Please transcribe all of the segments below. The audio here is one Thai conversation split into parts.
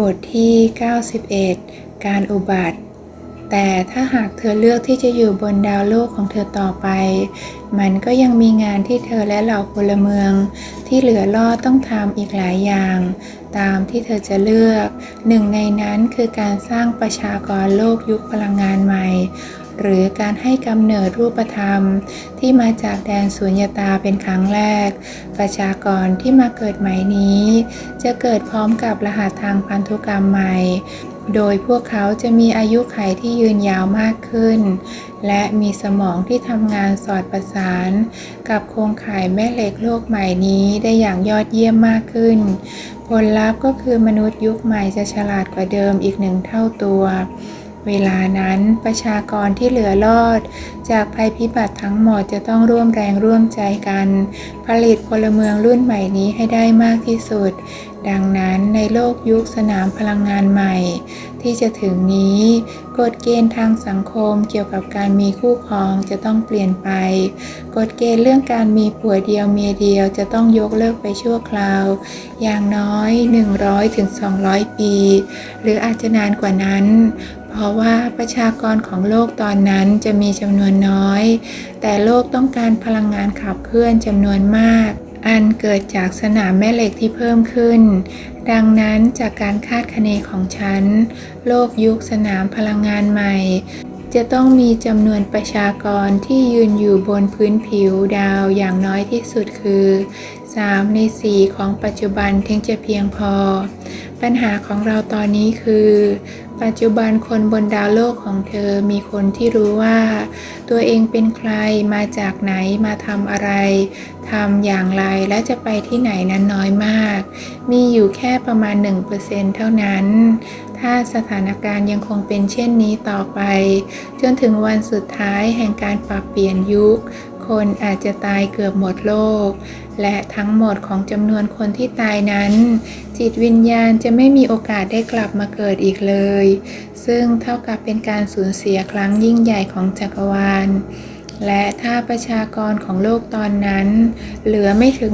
บทที่ 91 การอุบัติ แต่ถ้าหากเธอเลือกที่จะอยู่บนดาวโลกของเธอต่อไป มันก็ยังมีงานที่เธอและเหล่าพลเมือง ที่เหลือรอดต้องทำอีกหลายอย่าง ตามที่เธอจะเลือก หนึ่งในนั้นคือการสร้างประชากรโลกยุคพลังงานใหม่ หรือการให้กำเนิดรูปธรรม ที่มาจากแดนสุญญตาเป็นครั้งแรก ประชากรที่มาเกิดใหม่นี้ จะเกิดพร้อมกับรหัสทางพันธุกรรมใหม่ โดยพวกเขาจะมีอายุไขที่ยืนยาวมากขึ้น และมีสมองที่ทำงานสอดประสาน กับโครงข่ายแม่เหล็กโลกใหม่นี้ได้อย่างยอดเยี่ยมมากขึ้นผลลัพธ์ก็คือมนุษย์ยุคใหม่จะฉลาดกว่าเดิมอีกหนึ่งเท่าตัว เวลานั้นประชากรที่เหลือรอด จากภัยพิบัติทั้งหมดจะต้องร่วมแรงร่วมใจกัน ผลิตพลเมืองรุ่นใหม่นี้ให้ได้มากที่สุด ดังนั้นในโลกยุคสนามพลังงานใหม่ ที่จะถึงนี้กฎเกณฑ์ทางสังคมเกี่ยวกับการมีคู่ครองจะต้องเปลี่ยนไป กฎเกณฑ์เรื่องการมีผัวเดียวเมียเดียวจะต้องยกเลิกไปชั่วคราว อย่างน้อย 100ถึง200 ปี หรืออาจจะนานกว่านั้น เพราะว่าประชากรของโลกตอนนั้นจะมีจำนวนน้อย แต่โลกต้องการพลังงานขับเคลื่อนจำนวนมาก อันเกิดจากสนามแม่เหล็กที่เพิ่มขึ้น ดังนั้นจากการคาดคะเนของฉัน โลกยุคสนามพลังงานใหม่ จะต้องมีจำนวนประชากรที่ยืนอยู่บนพื้นผิวดาวอย่างน้อยที่สุดคือ 3 ใน 4 ของปัจจุบันถึงจะเพียงพอ ปัญหาของเราตอนนี้คือ ปัจจุบันคนบนดาวโลกของเธอมีคนที่รู้ว่า ตัวเองเป็นใครมาจากไหนมาทำอะไรทำอย่างไรและจะไปที่ไหนนั้นน้อยมาก มีอยู่แค่ประมาณ 1%เท่านั้น ถ้าสถานการณ์ยังคงเป็นเช่นนี้ต่อไป จนถึงวันสุดท้ายแห่งการปรับเปลี่ยนยุค คนอาจจะตายเกือบหมดโลก และทั้งหมดของจำนวนคนที่ตายนั้น จิตวิญญาณจะไม่มีโอกาสได้กลับมาเกิดอีกเลย ซึ่งเท่ากับเป็นการสูญเสียครั้งยิ่งใหญ่ของจักรวาลและถ้าประชากรของโลกตอนนั้น เหลือไม่ถึง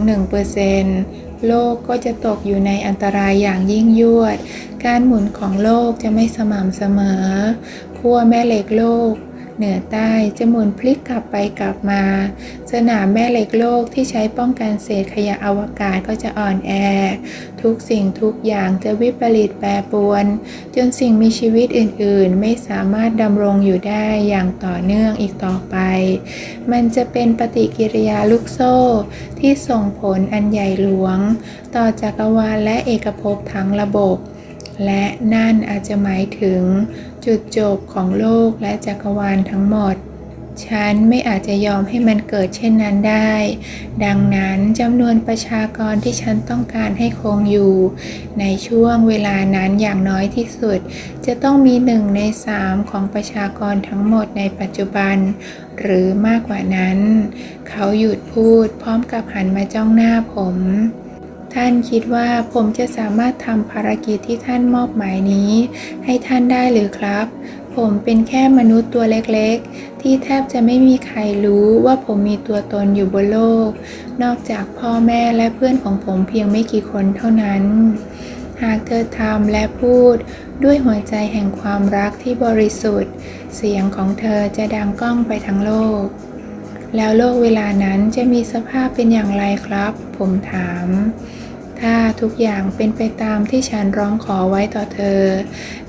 1% โลกก็จะตกอยู่ในอันตรายอย่างยิ่งยวด การหมุนของโลกจะไม่สม่ำเสมอขั้วแม่เหล็กโลก เหนือใต้จะหมุนพลิกกลับไปกลับมา สนามแม่เหล็กโลกที่ใช้ป้องกันเศษขยะอวกาศก็จะอ่อนแอ ทุกสิ่งทุกอย่างจะวิปริตแปรปรวน จนสิ่งมีชีวิตอื่นๆ ไม่สามารถดำรงอยู่ได้อย่างต่อเนื่องอีกต่อไป มันจะเป็นปฏิกิริยาลูกโซ่ที่ส่งผลอันใหญ่หลวง ต่อจักรวาลและเอกภพทั้งระบบ และนั่นอาจจะหมายถึงจุดจบของโลกและจักรวาลทั้งหมด ฉันไม่อาจจะยอมให้มันเกิดเช่นนั้นได้ ดังนั้นจำนวนประชากรที่ฉันต้องการให้คงอยู่ ในช่วงเวลานั้นอย่างน้อยที่สุด จะต้องมีหนึ่งในสามของประชากรทั้งหมดในปัจจุบัน หรือมากกว่านั้น เขาหยุดพูดพร้อมกับหันมาจ้องหน้าผม ท่านคิดว่าผมจะสามารถทำภารกิจที่ท่านมอบหมายนี้ ให้ท่านได้หรือครับ ผมเป็นแค่มนุษย์ตัวเล็กๆ ที่แทบจะไม่มีใครรู้ว่าผมมีตัวตนอยู่บนโลก นอกจากพ่อแม่และเพื่อนของผมเพียงไม่กี่คนเท่านั้น หากเธอทำและพูดด้วยหัวใจแห่งความรักที่บริสุทธิ์ เสียงของเธอจะดังก้องไปทั้งโลก แล้วโลกเวลานั้นจะมีสภาพเป็นอย่างไรครับ ผมถาม ถ้าทุกอย่างเป็นไปตามที่ฉันร้องขอไว้ต่อเธอ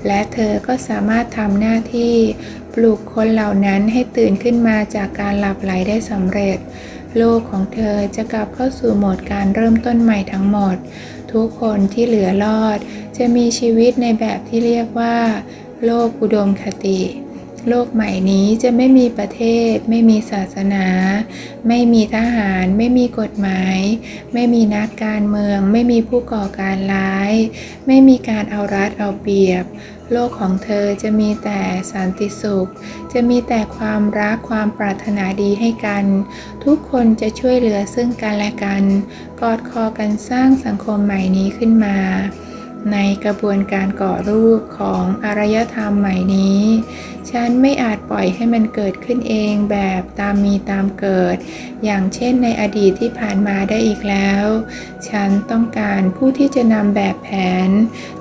และเธอก็สามารถทำหน้าที่ปลุกคนเหล่านั้นให้ตื่นขึ้นมาจากการหลับไหลได้สำเร็จ โลกของเธอจะกลับเข้าสู่โหมดการเริ่มต้นใหม่ทั้งหมด ทุกคนที่เหลือรอด จะมีชีวิตในแบบที่เรียกว่า โลกอุดมคติ โลกใหม่นี้จะไม่มีประเทศ ไม่มีศาสนา ไม่มีทหาร ไม่มีกฎหมาย ไม่มีนักการเมือง ไม่มีผู้ก่อการร้าย ไม่มีการเอารัดเอาเปรียบ โลกของเธอจะมีแต่สันติสุข จะมีแต่ความรักความปรารถนาดีให้กัน ทุกคนจะช่วยเหลือซึ่งกันและกัน กอดคอกันสร้างสังคมใหม่นี้ขึ้นมา ในกระบวนการก่อรูปของอารยธรรมใหม่นี้ ฉันไม่อาจปล่อยให้มันเกิดขึ้นเองแบบตามมีตามเกิด อย่างเช่นในอดีตที่ผ่านมาได้อีกแล้ว ฉันต้องการผู้ที่จะนำแบบแผน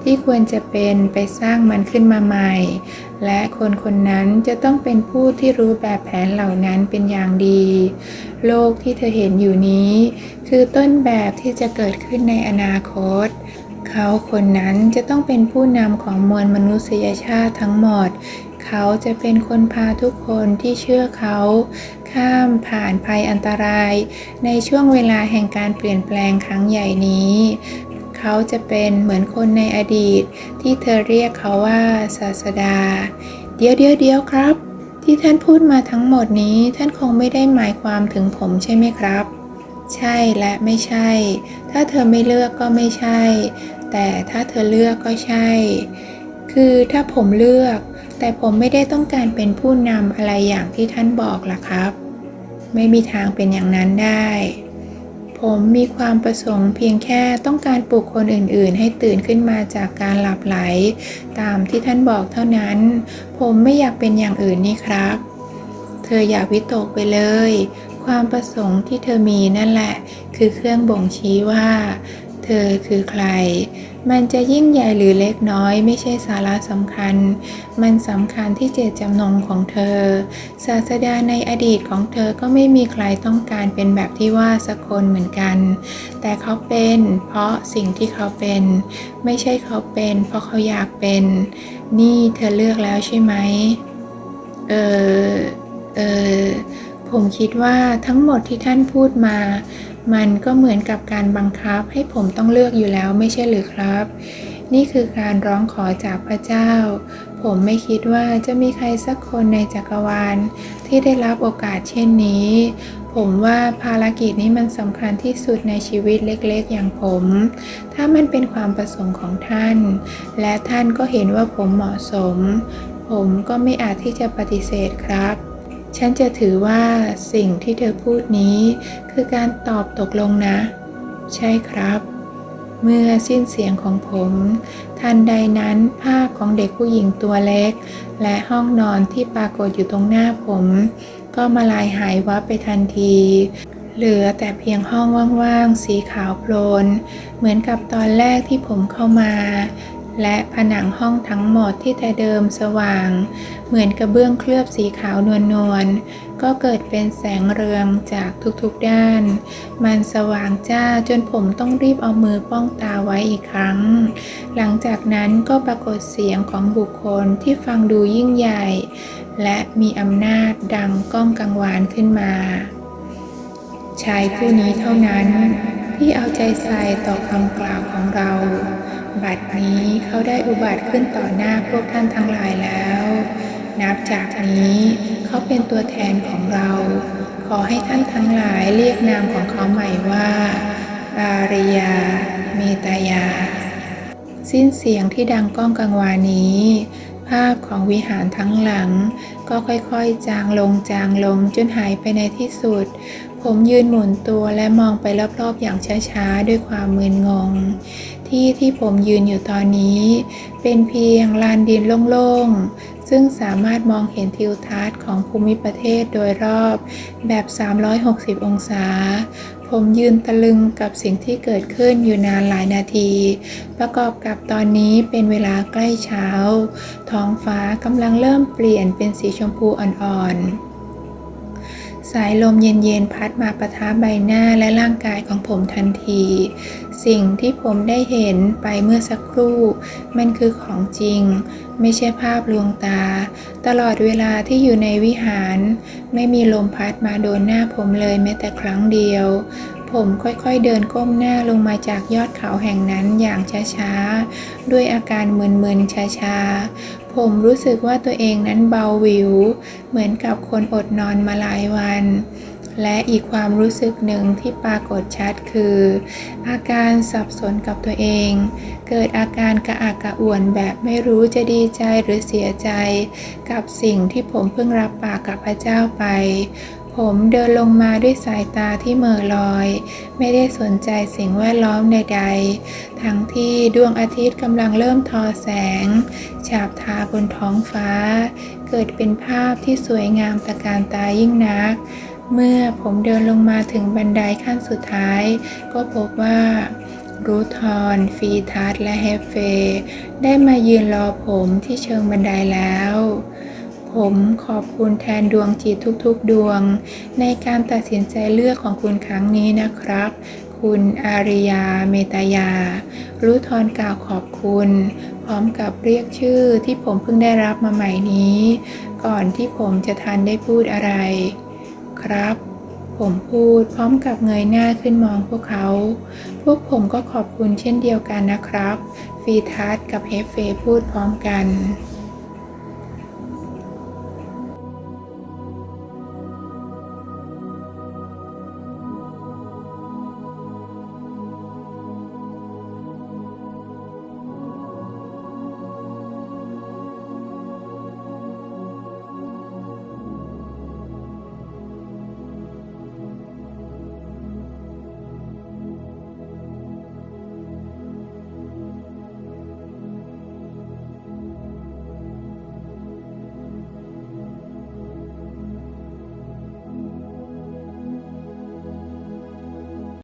ที่ควรจะเป็นไปสร้างมันขึ้นมาใหม่ และคนคนนั้นจะต้องเป็นผู้ที่รู้แบบแผนเหล่านั้นเป็นอย่างดี โลกที่เธอเห็นอยู่นี้ คือต้นแบบที่จะเกิดขึ้นในอนาคต เขาคนนั้นจะต้องเป็นผู้นำของมวลมนุษยชาติทั้งหมด เขาจะเป็นคนพาทุกคนที่เชื่อเขา ข้ามผ่านภัยอันตราย ในช่วงเวลาแห่งการเปลี่ยนแปลงครั้งใหญ่นี้ เขาจะเป็นเหมือนคนในอดีต ที่เธอเรียกเขาว่าศาสดา เดี๋ยวเดี๋ยวเดี๋ยวครับ ที่ท่านพูดมาทั้งหมดนี้ท่านคงไม่ได้หมายความถึงผมใช่ไหมครับใช่และไม่ใช่ ถ้าเธอไม่เลือกก็ไม่ใช่ แต่ถ้าเธอเลือกก็ใช่ คือถ้าผมเลือก แต่ผมไม่ได้ต้องการเป็นผู้นำอะไรอย่างที่ท่านบอกล่ะครับ ไม่มีทางเป็นอย่างนั้นได้ ผมมีความประสงค์เพียงแค่ต้องการปลุกคนอื่นๆ ให้ตื่นขึ้นมาจากการหลับไหล ตามที่ท่านบอกเท่านั้น ผมไม่อยากเป็นอย่างอื่นนี่ครับ เธออย่าวิตกไปเลยความประสงค์ที่เธอมีนั่นแหละ คือเครื่องบ่งชี้ว่า เธอคือใคร มันจะยิ่งใหญ่หรือเล็กน้อยไม่ใช่สาระสำคัญ มันสำคัญที่เจตจำนงของเธอ ศาสดาในอดีตของเธอก็ไม่มีใครต้องการเป็นแบบที่ว่าสักคนเหมือนกัน แต่เขาเป็นเพราะสิ่งที่เขาเป็น ไม่ใช่เขาเป็นเพราะเขาอยากเป็น นี่เธอเลือกแล้วใช่ไหม เออ เออผมคิดว่าทั้งหมดที่ท่านพูดมา มันก็เหมือนกับการบังคับให้ผมต้องเลือกอยู่แล้วไม่ใช่หรือครับ นี่คือการร้องขอจากพระเจ้า ผมไม่คิดว่าจะมีใครสักคนในจักรวาลที่ได้รับโอกาสเช่นนี้ ผมว่าภารกิจนี้มันสำคัญที่สุดในชีวิตเล็กๆ อย่างผม ถ้ามันเป็นความประสงค์ของท่าน และท่านก็เห็นว่าผมเหมาะสม ผมก็ไม่อาจที่จะปฏิเสธครับ ฉันจะถือว่าสิ่งที่เธอพูดนี้คือการตอบตกลงนะ ใช่ครับ เมื่อสิ้นเสียงของผม ทันใดนั้นภาพของเด็กผู้หญิงตัวเล็ก และห้องนอนที่ปรากฏอยู่ตรงหน้าผม ก็มาลายหายวับไปทันที เหลือแต่เพียงห้องว่างๆ สีขาวโพลน เหมือนกับตอนแรกที่ผมเข้ามา และผนังห้องทั้งหมดที่แต่เดิมสว่าง เหมือนกระเบื้องเคลือบสีขาวนวลนวลๆก็เกิดเป็นแสงเรืองจากทุกๆด้าน มันสว่างจ้าจนผมต้องรีบเอามือป้องตาไว้อีกครั้ง หลังจากนั้นก็ปรากฏเสียงของบุคคลที่ฟังดูยิ่งใหญ่ และมีอำนาจดังก้องกังวานขึ้นมา ชายผู้นี้เท่านั้นที่เอาใจใส่ต่อคำกล่าวของเรา บัดนี้เขาได้อุบัติขึ้นต่อหน้าพวกท่านทั้งหลายแล้ว นับจากนี้เขาเป็นตัวแทนของเรา ขอให้ท่านทั้งหลายเรียกนามของเขาใหม่ว่า อาริยา เมตายา สิ้นเสียงที่ดังก้องกังวานนี้ ภาพของวิหารทั้งหลัง ก็ค่อยๆ จางลงจางลงจนหายไปในที่สุดผมยืนหมุนตัวและมองไปรอบๆอย่างช้าๆ ด้วยความมึนงง ที่ที่ผมยืนอยู่ตอนนี้ เป็นเพียงลานดินโล่งๆ ซึ่งสามารถมองเห็นทิวทัศน์ของภูมิประเทศโดยรอบแบบ 360 องศา ผมยืนตะลึงกับสิ่งที่เกิดขึ้นอยู่นานหลายนาที ประกอบกับตอนนี้เป็นเวลาใกล้เช้า ท้องฟ้ากำลังเริ่มเปลี่ยนเป็นสีชมพูอ่อนๆสายลมเย็นๆ พัดมาประทะใบหน้าและร่างกายของผมทันที สิ่งที่ผมได้เห็นไปเมื่อสักครู่ มันคือของจริง ไม่ใช่ภาพลวงตา ตลอดเวลาที่อยู่ในวิหาร ไม่มีลมพัดมาโดนหน้าผมเลยแม้แต่ครั้งเดียว ผมค่อยๆเดินก้มหน้าลงมาจากยอดเขาแห่งนั้นอย่างช้าๆ ด้วยอาการมึนๆช้าๆ ผมรู้สึกว่าตัวเองนั้นเบาวิว เหมือนกับคนอดนอนมาหลายวัน และอีกความรู้สึกหนึ่งที่ปรากฏชัดคือ อาการสับสนกับตัวเอง เกิดอาการกระอักกระอ่วนแบบไม่รู้จะดีใจหรือเสียใจ กับสิ่งที่ผมเพิ่งรับปากกับพระเจ้าไป ผมเดินลงมาด้วยสายตาที่เหม่อลอย ไม่ได้สนใจสิ่งแวดล้อมใด ๆ ทั้งที่ดวงอาทิตย์กำลังเริ่มทอแสง ฉาบทาบนท้องฟ้า เกิดเป็นภาพที่สวยงามตะการตายิ่งนัก เมื่อผมเดินลงมาถึงบันไดขั้นสุดท้าย ก็พบว่ารูทอนฟีทัสและเฮฟเฟ ได้มายืนรอผมที่เชิงบันไดแล้ว ผมขอบคุณแทนดวงจิตทุกๆดวง ในการตัดสินใจเลือกของคุณครั้งนี้นะครับ คุณอาริยาเมตายา รูทอนกล่าวขอบคุณ พร้อมกับเรียกชื่อที่ผมเพิ่งได้รับมาใหม่นี้ ก่อนที่ผมจะทันได้พูดอะไร ครับ ผมพูดพร้อมกับเงยหน้าขึ้นมองพวกเขา พวกผมก็ขอบคุณเช่นเดียวกันนะครับ ฟีทัสกับเฮฟเฟย์พูดพร้อมกัน